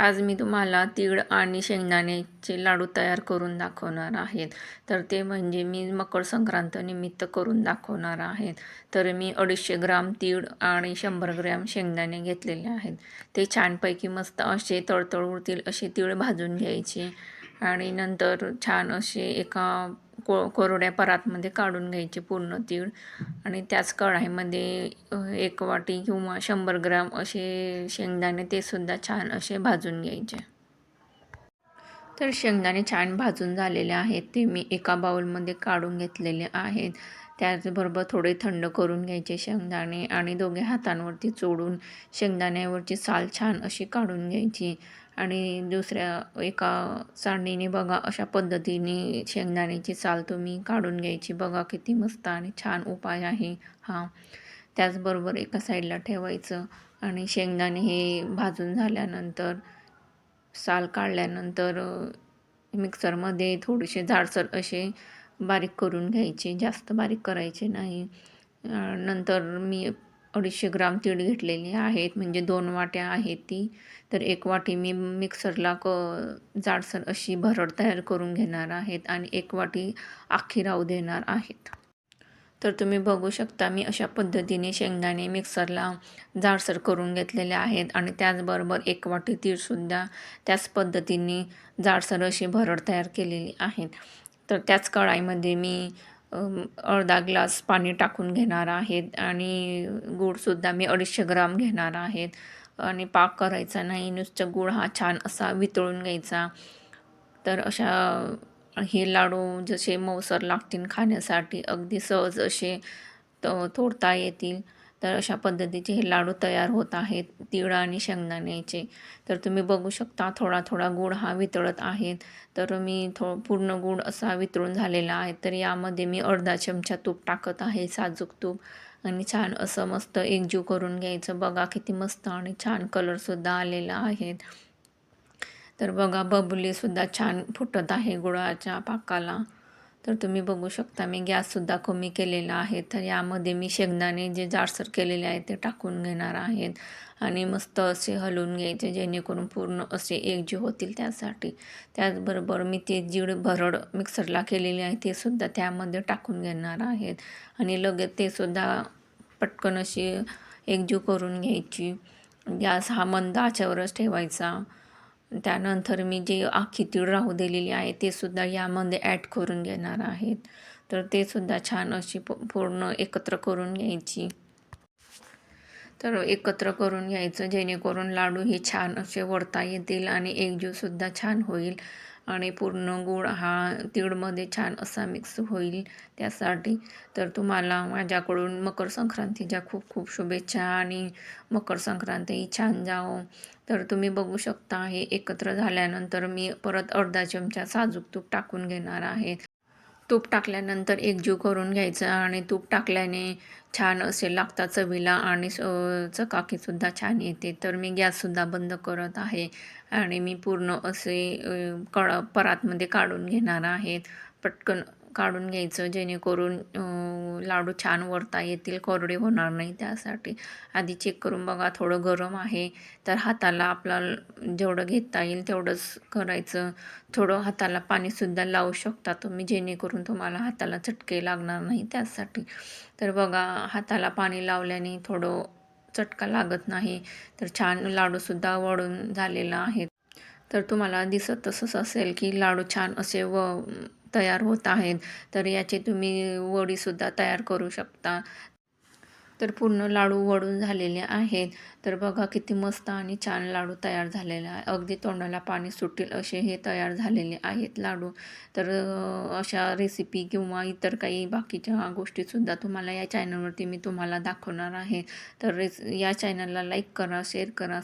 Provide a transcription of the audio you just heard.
आज मी तुम्हाला तीळ आणि शेंगदाण्याचे लाडू तयार करून दाखवणार आहेत. तर ते म्हणजे मी मकर संक्रांत निमित्त करून दाखवणार आहेत. तर मी अडीचशे ग्राम तीळ आणि शंभर ग्रॅम शेंगदाणे घेतलेले आहेत. ते छानपैकी मस्त असे तळतळ उरतील असे तीळ भाजून घ्यायचे. आणि नंतर छान असे एका को कोरड्या परातमध्ये काढून घ्यायचे पूर्ण तीळ. आणि त्याच कढाईमध्ये एक वाटी किंवा शंभर ग्राम असे शेंगदाणे ते सुद्धा छान असे भाजून घ्यायचे. तर शेंगदाणे छान भाजून झालेले आहेत. ते मी एका बाउलमध्ये काढून घेतलेले आहेत. त्याचबरोबर थोडे थंड करून घ्यायचे शेंगदाणे आणि दोघे हातांवरती चोडून शेंगदाण्यावरची साल छान अशी काढून घ्यायची. आणि दुसऱ्या एका चाळणीने बघा अशा पद्धतीने शेंगदाण्याची साल तुम्ही काढून घ्यायची. बघा किती मस्त आणि छान उपाय आहे हा. त्याचबरोबर एका साईडला ठेवायचं आणि शेंगदाणे हे भाजून झाल्यानंतर साल काढल्यानंतर मिक्सरमध्ये थोडेसे जाडसर असे बारीक करून घ्यायचे. जास्त बारीक करायचे नाही. नंतर मी अडीचशे ग्राम तीळ घेतलेली आहेत. म्हणजे दोन वाट्या आहेत ती. तर एक वाटी मी मिक्सरला क जाडसर अशी भरड तयार करून घेणार आहेत आणि एक वाटी आखी राहू देणार आहेत. तर तुम्ही बघू शकता मी अशा पद्धतीने शेंगदाणे मिक्सरला जाडसर करून घेतलेले आहेत आणि त्याचबरोबर एक वाटी तीळसुद्धा त्याच पद्धतीने जाडसर अशी भरड तयार केलेली आहेत. तर त्याच कढाईमध्ये मी अर्धा ग्लास पाणी टाकून घेणार आहेत आणि गूळसुद्धा मी अडीचशे ग्राम घेणार आहेत. आणि पाक करायचा नाही नुसतं गूळ हा छान असा वितळून घ्यायचा. तर अशा हे लाडू जसे मऊसर लागतील खाण्यासाठी अगदी सहज असे तोडता येतील. तर अशा पद्धतीचे हे लाडू तयार होत आहेत. तीळ आणि शेंगदाण्याचे तर तुम्ही बघू शकता थोडा थोडा गूळ हा वितळत आहे तर मी थो पूर्ण गूळ असा वितळून झालेला आहे. तर यामध्ये मी अर्धा चमचा तूप टाकत आहे साजूक तूप. आणि छान असं मस्त एकजीव करून घ्यायचं. बघा किती मस्त आणि छान कलरसुद्धा आलेला आहे तर बघा बबुलीसुद्धा छान फुटत आहे गुळाच्या पाकाला. तर तुम्ही बघू शकता मी गॅससुद्धा कमी केलेला आहे. तर यामध्ये मी शेंगदाणे जे जाडसर केलेले आहेत ते टाकून घेणार आहेत. आणि मस्त असे हलवून घ्यायचे जेणेकरून पूर्ण असे एकजीव होतील त्यासाठी. त्याचबरोबर मी ते जीड भरड मिक्सरला केलेली आहे ते सुद्धा त्यामध्ये टाकून घेणार आहेत. आणि लगेच ते सुद्धा पटकन अशी एकजीव करून घ्यायची. गॅस हा मंद आच्यावरच ठेवायचा. त्यानंतर मी जे आखी तीळ राहू दिलेली आहे ते सुद्धा यामध्ये ॲड करून घेणार आहेत. तर ते सुद्धा छान अशी प पूर्ण एकत्र करून घ्यायची. तर एकत्र करून घ्यायचं जेणेकरून लाडू हे छान असे वरता येतील आणि एकजीवसुद्धा छान होईल. आणि पूर्ण गूळ हा तीळमध्ये छान असा मिक्स होईल त्यासाठी. तर तुम्हाला माझ्याकडून मकर संक्रांतीच्या खूप खूप शुभेच्छा आणि मकर संक्रांती छान जावो. तर तुम्ही बघू शकता हे एकत्र झाल्यानंतर मी परत अर्धा चमचा साजूक तूप टाकून घेणार आहे. तूप टाकल्यानंतर एकजीव करून घ्यायचं आणि तूप टाकल्याने छान असे लागतात चवीला आणि स- चकाकीसुद्धा छान येते. तर मी गॅससुद्धा बंद करत आहे आणि मी पूर्ण असे कड कळ परातमध्ये काढून घेणार आहेत. पटकन काढून घ्यायचं जेणेकरून लाडू छान वरता येतील कोरडे होणार नाही त्यासाठी. आधी चेक करून बघा थोडं गरम आहे तर हाताला आपल्याला जेवढं घेता येईल तेवढंच करायचं. थोडं हाताला पाणीसुद्धा लावू शकता तुम्ही जेणेकरून तुम्हाला हाताला चटके लागणार नाही त्यासाठी. तर बघा हाताला पाणी लावल्याने थोडं चटका लागत नाही तर छान लाडूसुद्धा वळून झालेला आहे. तर तुम्हाला दिसत तसंच असेल की लाडू छान असे व तयार होत आहेत तर याचे तुम्ही वडीसुद्धा तयार करू शकता. तर पूर्ण लाडू वळून झालेले आहेत. तर बघा किती मस्त आणि छान लाडू तयार झालेला आहे. अगदी तोंडाला पाणी सुटेल असे हे तयार झालेले आहेत लाडू. तर अशा रेसिपी किंवा इतर काही बाकीच्या गोष्टीसुद्धा तुम्हाला या चॅनलवरती मी तुम्हाला दाखवणार आहे. तर रेस या चॅनलला लाईक करा शेअर करा.